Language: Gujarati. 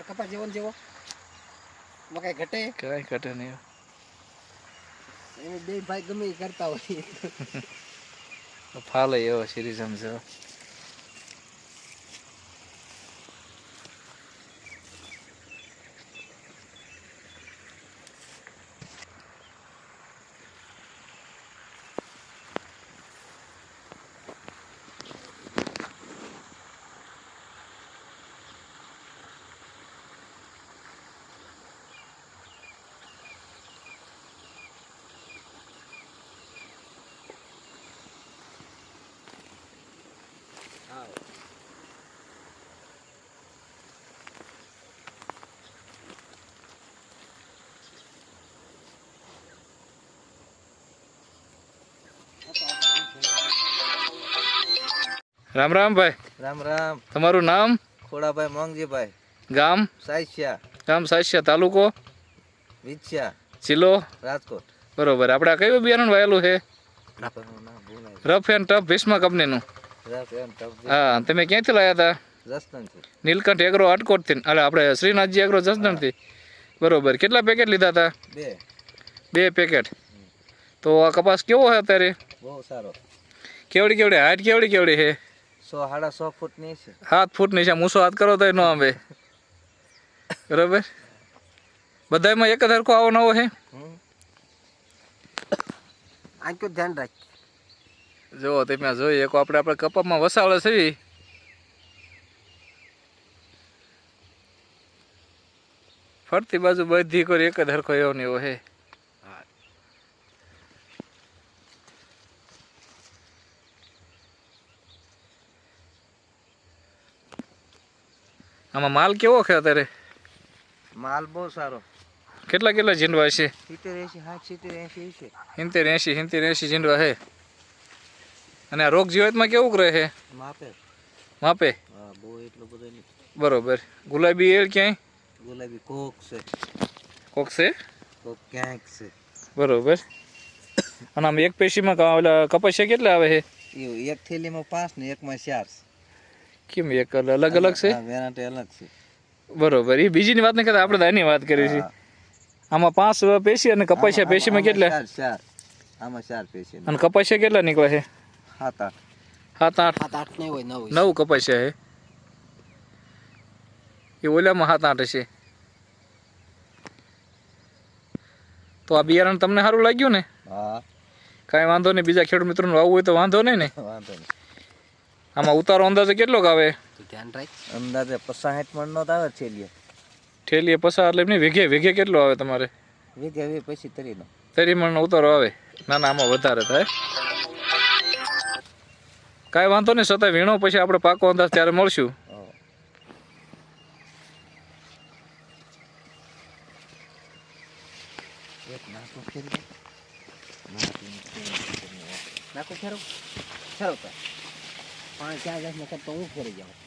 કપા જેવો જેવો. મકાઈ કઈ ઘટે? કઈ ઘટે નહીં. એ બે ભાઈ ગમે કરતા હોય. ફાલે એવો સિરીઝમ છે. રામ રામ ભાઈ. રામ રામ. તમારું નામ? ખોડાભાઈ મોંગજીભાઈ ગામ? સાઈસિયા ગામ સાસ્યા તાલુકો? વિછ્યા. જિલ્લો? રાજકોટ. બરોબર. આપણે કયું બિયારણ વાયેલું છે? રફ એન્ડ ટફ ભીષ્મ કંપનીનું. હા તમે ક્યાંથી લાવ્યા હતા? જસનથી નીલકંઠ એગ્રો આટકોટથી એટલે આપણે શ્રીનાથજી એગ્રો જસદણથી બરોબર. કેટલા પેકેટ લીધા હતા? બે. બે પેકેટ તો આ કપાસ કેવો છે અત્યારે? બહુ સારો. કેવડી કેવડી? હાઈટ કેવડી કેવડી છે? સો સાડા સો ફૂટની છે. સાત ફૂટની છે. મૂસો હાથ કરો તો ન આવે. બરોબર? બધામાં એક જ હરખો આવો નવો છે. આંખ્યું ધ્યાન રાખ જુઓ તમે જોઈએ એક આપણે આપણે કપામાં વસાવડે છે ફરતી બાજુ બધી કરી એક જ હરખો એવો ને એવો હે આમાં માલ કેવો છે અત્યારે? માલ બહુ સારો. કેટલા કેટલા જીંડવા છે? સિત્તેર એસી સાઠ સિત્તેર એસી છે. સિત્તેર એસી સિત્તેર એસી જીંડવા છે. અને આ રોગ જીવાતમાં કેવું રહે માપે. માપે? બહુ એટલો બધો નહીં. બરોબર. ગુલાબી એળ ક્યાંય? ગુલાબી કોક છે. કોક છે? કોક ક્યાંક છે. બરોબર. અને આમ એક પેશીમાં ઓલા કપાસિયા કેટલા આવે છે? એક થેલીમાં પાંચ ને એકમાં ચાર કેમ એક અલગ અલગ છે? વેરાયટી અલગ છે. બરોબર. એ બીજીની વાત નહીં કરતા આપણે દાની વાત કરી છે. આમાં પાંચ પેશી અને કપાસિયા પેશીમાં કેટલા? ચાર ચાર. આમાં ચાર પેશી અને કપાસિયા કેટલા નીકળે છે? સાત આઠ. સાત આઠ. સાત આઠ નહીં હોય નવ નવ કપાસિયા છે એ ઓલામાં સાત આઠ છે તો આ બિયારણ તમને સારું લાગ્યું ને? હા. કાંઈ વાંધો નહીં બીજા ખેડૂત મિત્રોને આવવું હોય તો વાંધો નહીં ને? વાંધો નહીં. આમાં ઉતારો અંદાજે કેટલોક આવે ધ્યાન રાખ. અંદાજે પચાસ સાઠ મણનો તો આવે છે લ્યો ઠેલીએ પસાર એટલે એમની વીઘે વીઘે કેટલો આવે તમારે? વીઘે વી પછી તરીનો. તરી મણનો ઉતારો આવે. ના ના આમાં વધારે થાય. કાંઈ વાંધો નહીં છતાં વીણો પછી આપણે પાકો અંદાજ ત્યારે મળશું. નાખો દે. નાખો પાણી ક્યાં જાય તો હું ફેરી જાઉં.